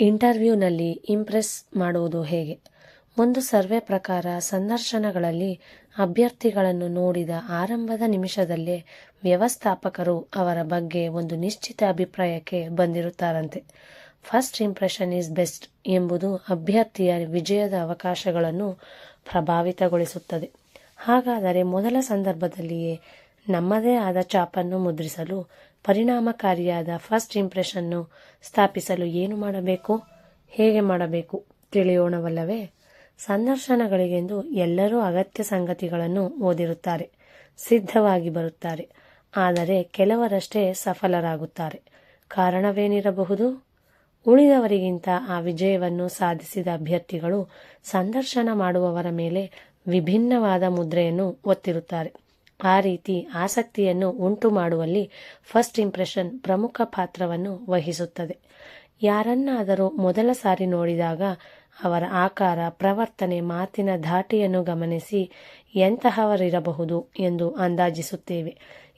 ಇಂಟರ್ವ್ಯೂನಲ್ಲಿ Impress ಮಾಡುವುದು ಹೇಗೆ? ಒಂದು ಸರ್ವೆ ಪ್ರಕಾರ ಸಂದರ್ಶನಗಳಲ್ಲಿ ಅಭ್ಯರ್ಥಿಗಳನ್ನು ನೋಡಿದ ಆರಂಭದ ನಿಮಿಷದಲ್ಲೇ ವ್ಯವಸ್ಥಾಪಕರು ಅವರ ಬಗ್ಗೆ ಒಂದು ನಿಶ್ಚಿತ ಅಭಿಪ್ರಾಯಕ್ಕೆ ಬಂದಿರುತ್ತಾರಂತೆ. ಫಸ್ಟ್ ಇಂಪ್ರೆಷನ್ ಈಸ್ ಬೆಸ್ಟ್ ಎಂಬುದು ಅಭ್ಯರ್ಥಿಯ ವಿಜಯದ ಅವಕಾಶಗಳನ್ನು ಪ್ರಭಾವಿತಗೊಳಿಸುತ್ತದೆ. ಹಾಗಾದರೆ ಮೊದಲ ಸಂದರ್ಭದಲ್ಲಿಯೇ ನಮ್ಮದೇ ಆದ ಚಾಪನ್ನು ಮುದ್ರಿಸಲು ಪರಿಣಾಮಕಾರಿಯಾದ ಫಸ್ಟ್ ಇಂಪ್ರೆಷನ್ನು ಸ್ಥಾಪಿಸಲು ಏನು ಮಾಡಬೇಕು? ಹೇಗೆ ಮಾಡಬೇಕು? ತಿಳಿಯೋಣವಲ್ಲವೇ? ಸಂದರ್ಶನಗಳಿಗೆಂದು ಎಲ್ಲರೂ ಅಗತ್ಯ ಸಂಗತಿಗಳನ್ನು ಓದಿರುತ್ತಾರೆ, ಸಿದ್ಧವಾಗಿ ಬರುತ್ತಾರೆ, ಆದರೆ ಕೆಲವರಷ್ಟೇ ಸಫಲರಾಗುತ್ತಾರೆ. ಕಾರಣವೇನಿರಬಹುದು? ಉಳಿದವರಿಗಿಂತ ಆ ವಿಜಯವನ್ನು ಸಾಧಿಸಿದ ಅಭ್ಯರ್ಥಿಗಳು ಸಂದರ್ಶನ ಮಾಡುವವರ ಮೇಲೆ ವಿಭಿನ್ನವಾದ ಮುದ್ರೆಯನ್ನು ಒತ್ತಿರುತ್ತಾರೆ. ಆ ರೀತಿ ಆಸಕ್ತಿಯನ್ನು ಉಂಟು ಮಾಡುವಲ್ಲಿ ಫಸ್ಟ್ ಇಂಪ್ರೆಷನ್ ಪ್ರಮುಖ ಪಾತ್ರವನ್ನು ವಹಿಸುತ್ತದೆ. ಯಾರನ್ನಾದರೂ ಮೊದಲ ಸಾರಿ ನೋಡಿದಾಗ ಅವರ ಆಕಾರ, ಪ್ರವರ್ತನೆ, ಮಾತಿನ ಧಾಟಿಯನ್ನು ಗಮನಿಸಿ ಎಂತಹವರಿರಬಹುದು ಎಂದು ಅಂದಾಜಿಸುತ್ತೇವೆ.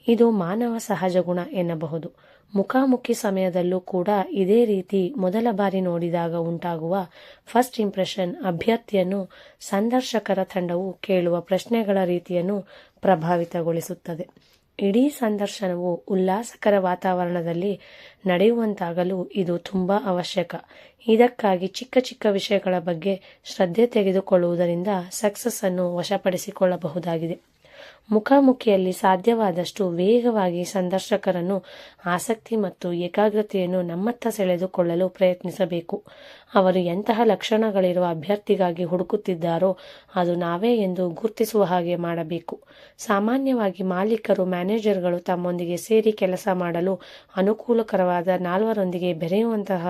ಇದು ಮಾನವ ಸಹಜ ಗುಣ ಎನ್ನಬಹುದು. ಮುಖಾಮುಖಿ ಸಮಯದಲ್ಲೂ ಕೂಡ ಇದೇ ರೀತಿ ಮೊದಲ ಬಾರಿ ನೋಡಿದಾಗ ಉಂಟಾಗುವ ಫಸ್ಟ್ ಇಂಪ್ರೆಷನ್ ಅಭ್ಯರ್ಥಿಯನ್ನು ಸಂದರ್ಶಕರ ತಂಡವು ಕೇಳುವ ಪ್ರಶ್ನೆಗಳ ರೀತಿಯನ್ನು ಪ್ರಭಾವಿತಗೊಳಿಸುತ್ತದೆ. ಇಡೀ ಸಂದರ್ಶನವು ಉಲ್ಲಾಸಕರ ವಾತಾವರಣದಲ್ಲಿ ನಡೆಯುವಂತಾಗಲು ಇದು ತುಂಬಾ ಅವಶ್ಯಕ. ಇದಕ್ಕಾಗಿ ಚಿಕ್ಕ ಚಿಕ್ಕ ವಿಷಯಗಳ ಬಗ್ಗೆ ಶ್ರದ್ಧೆ ತೆಗೆದುಕೊಳ್ಳುವುದರಿಂದ ಸಕ್ಸಸ್ ಅನ್ನು ವಶಪಡಿಸಿಕೊಳ್ಳಬಹುದಾಗಿದೆ. ಮುಖಾಮುಖಿಯಲ್ಲಿ ಸಾಧ್ಯವಾದಷ್ಟು ವೇಗವಾಗಿ ಸಂದರ್ಶಕರನ್ನು, ಆಸಕ್ತಿ ಮತ್ತು ಏಕಾಗ್ರತೆಯನ್ನು ನಮ್ಮತ್ತ ಸೆಳೆದುಕೊಳ್ಳಲು ಪ್ರಯತ್ನಿಸಬೇಕು. ಅವರು ಎಂತಹ ಲಕ್ಷಣಗಳಿರುವ ಅಭ್ಯರ್ಥಿಗಾಗಿ ಹುಡುಕುತ್ತಿದ್ದಾರೋ ಅದು ನಾವೇ ಎಂದು ಗುರುತಿಸುವ ಹಾಗೆ ಮಾಡಬೇಕು. ಸಾಮಾನ್ಯವಾಗಿ ಮಾಲೀಕರು, ಮ್ಯಾನೇಜರ್ಗಳು ತಮ್ಮೊಂದಿಗೆ ಸೇರಿ ಕೆಲಸ ಮಾಡಲು ಅನುಕೂಲಕರವಾದ ನಾಲ್ವರೊಂದಿಗೆ ಬೆರೆಯುವಂತಹ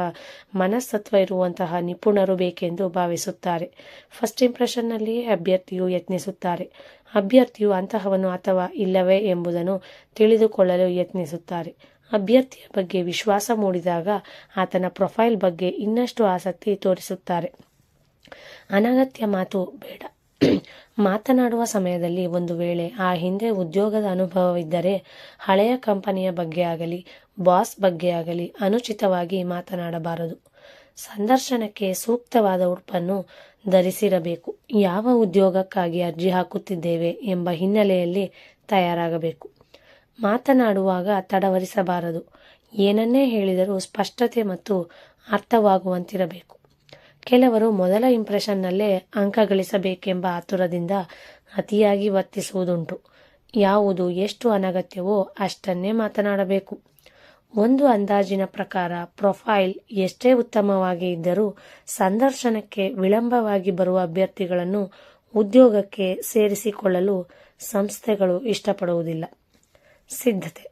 ಮನಸ್ತತ್ವ ಇರುವಂತಹ ನಿಪುಣರು ಬೇಕೆಂದು ಭಾವಿಸುತ್ತಾರೆ. ಫಸ್ಟ್ ಇಂಪ್ರೆಷನ್ನಲ್ಲಿಯೇ ಅಭ್ಯರ್ಥಿಯು ಯತ್ನಿಸುತ್ತಾರೆ. ಅಭ್ಯರ್ಥಿಯು ಅಂತಹವನು ಅಥವಾ ಇಲ್ಲವೇ ಎಂಬುದನ್ನು ತಿಳಿದುಕೊಳ್ಳಲು ಯತ್ನಿಸುತ್ತಾರೆ. ಅಭ್ಯರ್ಥಿಯ ಬಗ್ಗೆ ವಿಶ್ವಾಸ ಮೂಡಿದಾಗ ಆತನ ಪ್ರೊಫೈಲ್ ಬಗ್ಗೆ ಇನ್ನಷ್ಟು ಆಸಕ್ತಿ ತೋರಿಸುತ್ತಾರೆ. ಅನಗತ್ಯ ಮಾತು ಬೇಡ. ಮಾತನಾಡುವ ಸಮಯದಲ್ಲಿ ಒಂದು ವೇಳೆ ಆ ಹಿಂದೆ ಉದ್ಯೋಗದ ಅನುಭವವಿದ್ದರೆ ಹಳೆಯ ಕಂಪನಿಯ ಬಗ್ಗೆ ಆಗಲಿ, ಬಾಸ್ ಬಗ್ಗೆ ಆಗಲಿ ಅನುಚಿತವಾಗಿ ಮಾತನಾಡಬಾರದು. ಸಂದರ್ಶನಕ್ಕೆ ಸೂಕ್ತವಾದ ಉಡುಪನ್ನು ಧರಿಸಿರಬೇಕು. ಯಾವ ಉದ್ಯೋಗಕ್ಕಾಗಿ ಅರ್ಜಿ ಹಾಕುತ್ತಿದ್ದೇವೆ ಎಂಬ ಹಿನ್ನೆಲೆಯಲ್ಲಿ ತಯಾರಾಗಬೇಕು. ಮಾತನಾಡುವಾಗ ತಡವರಿಸಬಾರದು. ಏನನ್ನೇ ಹೇಳಿದರೂ ಸ್ಪಷ್ಟತೆ ಮತ್ತು ಅರ್ಥವಾಗುವಂತಿರಬೇಕು. ಕೆಲವರು ಮೊದಲ ಇಂಪ್ರೆಷನ್ನಲ್ಲೇ ಅಂಕ ಗಳಿಸಬೇಕೆಂಬ ಆತುರದಿಂದ ಅತಿಯಾಗಿ ವರ್ತಿಸುವುದುಂಟು. ಯಾವುದು ಎಷ್ಟು ಅನಗತ್ಯವೋ ಅಷ್ಟನ್ನೇ ಮಾತನಾಡಬೇಕು. ಒಂದು ಅಂದಾಜಿನ ಪ್ರಕಾರ ಪ್ರೊಫೈಲ್ ಎಷ್ಟೇ ಉತ್ತಮವಾಗಿ ಇದ್ದರೂ ಸಂದರ್ಶನಕ್ಕೆ ವಿಳಂಬವಾಗಿ ಬರುವ ಅಭ್ಯರ್ಥಿಗಳನ್ನು ಉದ್ಯೋಗಕ್ಕೆ ಸೇರಿಸಿಕೊಳ್ಳಲು ಸಂಸ್ಥೆಗಳು ಇಷ್ಟಪಡುವುದಿಲ್ಲ. ಸಿದ್ಧತೆ.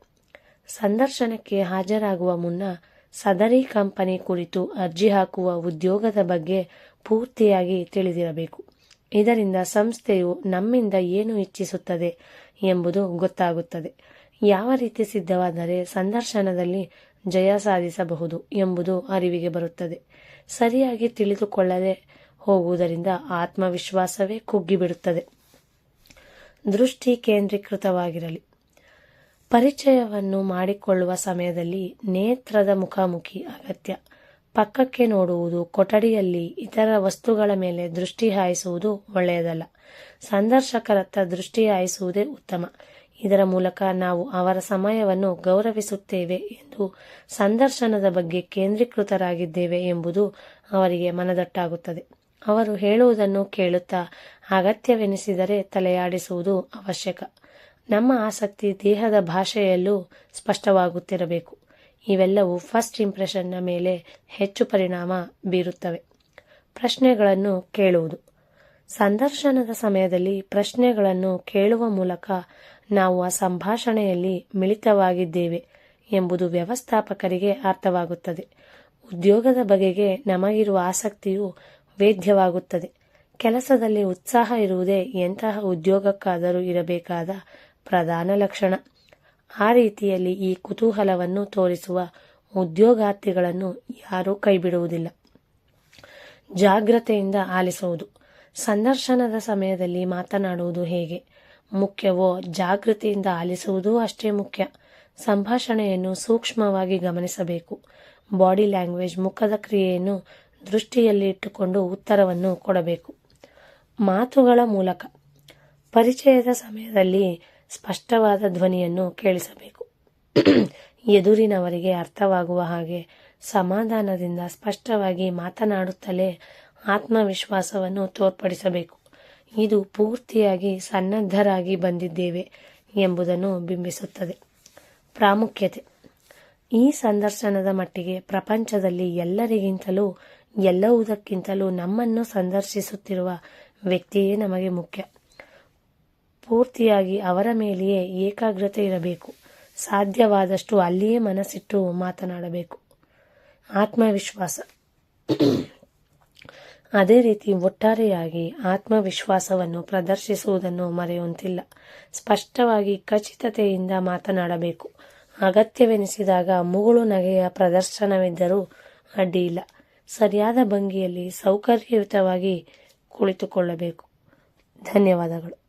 ಸಂದರ್ಶನಕ್ಕೆ ಹಾಜರಾಗುವ ಮುನ್ನ ಸದರಿ ಕಂಪನಿ ಕುರಿತು ಅರ್ಜಿ ಹಾಕುವ ಉದ್ಯೋಗದ ಬಗ್ಗೆ ಪೂರ್ತಿಯಾಗಿ ತಿಳಿದಿರಬೇಕು. ಇದರಿಂದ ಸಂಸ್ಥೆಯು ನಮ್ಮಿಂದ ಏನು ಇಚ್ಛಿಸುತ್ತದೆ ಎಂಬುದು ಗೊತ್ತಾಗುತ್ತದೆ. ಯಾವ ರೀತಿ ಸಿದ್ಧವಾದರೆ ಸಂದರ್ಶನದಲ್ಲಿ ಜಯ ಸಾಧಿಸಬಹುದು ಎಂಬುದು ಅರಿವಿಗೆ ಬರುತ್ತದೆ. ಸರಿಯಾಗಿ ತಿಳಿದುಕೊಳ್ಳದೆ ಹೋಗುವುದರಿಂದ ಆತ್ಮವಿಶ್ವಾಸವೇ ಕುಗ್ಗಿಬಿಡುತ್ತದೆ. ದೃಷ್ಟಿ ಕೇಂದ್ರೀಕೃತವಾಗಿರಲಿ. ಪರಿಚಯವನ್ನು ಮಾಡಿಕೊಳ್ಳುವ ಸಮಯದಲ್ಲಿ ನೇತ್ರದ ಮುಖಾಮುಖಿ ಅಗತ್ಯ. ಪಕ್ಕಕ್ಕೆ ನೋಡುವುದು ಕೊಠಡಿಯಲ್ಲಿ ಇತರ ವಸ್ತುಗಳ ಮೇಲೆ ದೃಷ್ಟಿ ಹಾಯಿಸುವುದು ಒಳ್ಳೆಯದಲ್ಲ. ಸಂದರ್ಶಕರತ್ತ ದೃಷ್ಟಿ ಹಾಯಿಸುವುದೇ ಉತ್ತಮ. ಇದರ ಮೂಲಕ ನಾವು ಅವರ ಸಮಯವನ್ನು ಗೌರವಿಸುತ್ತೇವೆ ಎಂದು ಸಂದರ್ಶನದ ಬಗ್ಗೆ ಕೇಂದ್ರೀಕೃತರಾಗಿದ್ದೇವೆ ಎಂಬುದು ಅವರಿಗೆ ಮನದಟ್ಟಾಗುತ್ತದೆ. ಅವರು ಹೇಳುವುದನ್ನು ಕೇಳುತ್ತಾ ಅಗತ್ಯವೆನಿಸಿದರೆ ತಲೆಯಾಡಿಸುವುದು ಅವಶ್ಯಕ. ನಮ್ಮ ಆಸಕ್ತಿ ದೇಹದ ಭಾಷೆಯಲ್ಲೂ ಸ್ಪಷ್ಟವಾಗುತ್ತಿರಬೇಕು. ಇವೆಲ್ಲವೂ ಫಸ್ಟ್ ಇಂಪ್ರೆಷನ್ನ ಮೇಲೆ ಹೆಚ್ಚು ಪರಿಣಾಮ ಬೀರುತ್ತವೆ. ಪ್ರಶ್ನೆಗಳನ್ನು ಕೇಳುವುದು. ಸಂದರ್ಶನದ ಸಮಯದಲ್ಲಿ ಪ್ರಶ್ನೆಗಳನ್ನು ಕೇಳುವ ಮೂಲಕ ನಾವು ಆ ಸಂಭಾಷಣೆಯಲ್ಲಿ ಮಿಳಿತವಾಗಿದ್ದೇವೆ ಎಂಬುದು ವ್ಯವಸ್ಥಾಪಕರಿಗೆ ಅರ್ಥವಾಗುತ್ತದೆ. ಉದ್ಯೋಗದ ಬಗೆಗೆ ನಮಗಿರುವ ಆಸಕ್ತಿಯು ವೇದ್ಯವಾಗುತ್ತದೆ. ಕೆಲಸದಲ್ಲಿ ಉತ್ಸಾಹ ಇರುವುದೇ ಎಂತಹ ಉದ್ಯೋಗಕ್ಕಾದರೂ ಇರಬೇಕಾದ ಪ್ರಧಾನ ಲಕ್ಷಣ. ಆ ರೀತಿಯಲ್ಲಿ ಈ ಕುತೂಹಲವನ್ನು ತೋರಿಸುವ ಉದ್ಯೋಗಾರ್ಥಿಗಳನ್ನು ಯಾರೂ ಕೈಬಿಡುವುದಿಲ್ಲ. ಜಾಗ್ರತೆಯಿಂದ ಆಲಿಸುವುದು. ಸಂದರ್ಶನದ ಸಮಯದಲ್ಲಿ ಮಾತನಾಡುವುದು ಹೇಗೆ? ಮುಖ್ಯವೋ ಜಾಗೃತಿಯಿಂದ ಆಲಿಸುವುದೂ ಅಷ್ಟೇ ಮುಖ್ಯ. ಸಂಭಾಷಣೆಯನ್ನು ಸೂಕ್ಷ್ಮವಾಗಿ ಗಮನಿಸಬೇಕು. ಬಾಡಿ ಲ್ಯಾಂಗ್ವೇಜ್ ಮುಖದ ಕ್ರಿಯೆಯನ್ನು ದೃಷ್ಟಿಯಲ್ಲಿ ಇಟ್ಟುಕೊಂಡು ಉತ್ತರವನ್ನು ಕೊಡಬೇಕು. ಮಾತುಗಳ ಮೂಲಕ. ಪರಿಚಯದ ಸಮಯದಲ್ಲಿ ಸ್ಪಷ್ಟವಾದ ಧ್ವನಿಯನ್ನು ಕೇಳಿಸಬೇಕು. ಎದುರಿನವರಿಗೆ ಅರ್ಥವಾಗುವ ಹಾಗೆ ಸಮಾಧಾನದಿಂದ ಸ್ಪಷ್ಟವಾಗಿ ಮಾತನಾಡುತ್ತಲೇ ಆತ್ಮವಿಶ್ವಾಸವನ್ನು ತೋರ್ಪಡಿಸಬೇಕು. ಇದು ಪೂರ್ತಿಯಾಗಿ ಸನ್ನದ್ಧರಾಗಿ ಬಂದಿದ್ದೇವೆ ಎಂಬುದನ್ನು ಬಿಂಬಿಸುತ್ತದೆ. ಪ್ರಾಮುಖ್ಯತೆ. ಈ ಸಂದರ್ಶನದ ಮಟ್ಟಿಗೆ ಪ್ರಪಂಚದಲ್ಲಿ ಎಲ್ಲರಿಗಿಂತಲೂ, ಎಲ್ಲವುದಕ್ಕಿಂತಲೂ ನಮ್ಮನ್ನು ಸಂದರ್ಶಿಸುತ್ತಿರುವ ವ್ಯಕ್ತಿಯೇ ನಮಗೆ ಮುಖ್ಯ. ಪೂರ್ತಿಯಾಗಿ ಅವರ ಮೇಲೆಯೇ ಏಕಾಗ್ರತೆ ಇರಬೇಕು. ಸಾಧ್ಯವಾದಷ್ಟು ಅಲ್ಲಿಯೇ ಮನಸ್ಸಿಟ್ಟು ಮಾತನಾಡಬೇಕು. ಆತ್ಮವಿಶ್ವಾಸ. ಅದೇ ರೀತಿ ಒಟ್ಟಾರೆಯಾಗಿ ಆತ್ಮವಿಶ್ವಾಸವನ್ನು ಪ್ರದರ್ಶಿಸುವುದನ್ನು ಮರೆಯುವಂತಿಲ್ಲ. ಸ್ಪಷ್ಟವಾಗಿ ಖಚಿತತೆಯಿಂದ ಮಾತನಾಡಬೇಕು. ಅಗತ್ಯವೆನಿಸಿದಾಗ ಮುಗುಳು ನಗೆಯ ಪ್ರದರ್ಶನವಿದ್ದರೂ ಅಡ್ಡಿಯಿಲ್ಲ. ಸರಿಯಾದ ಭಂಗಿಯಲ್ಲಿ ಸೌಕರ್ಯಯುತವಾಗಿ ಕುಳಿತುಕೊಳ್ಳಬೇಕು. ಧನ್ಯವಾದಗಳು.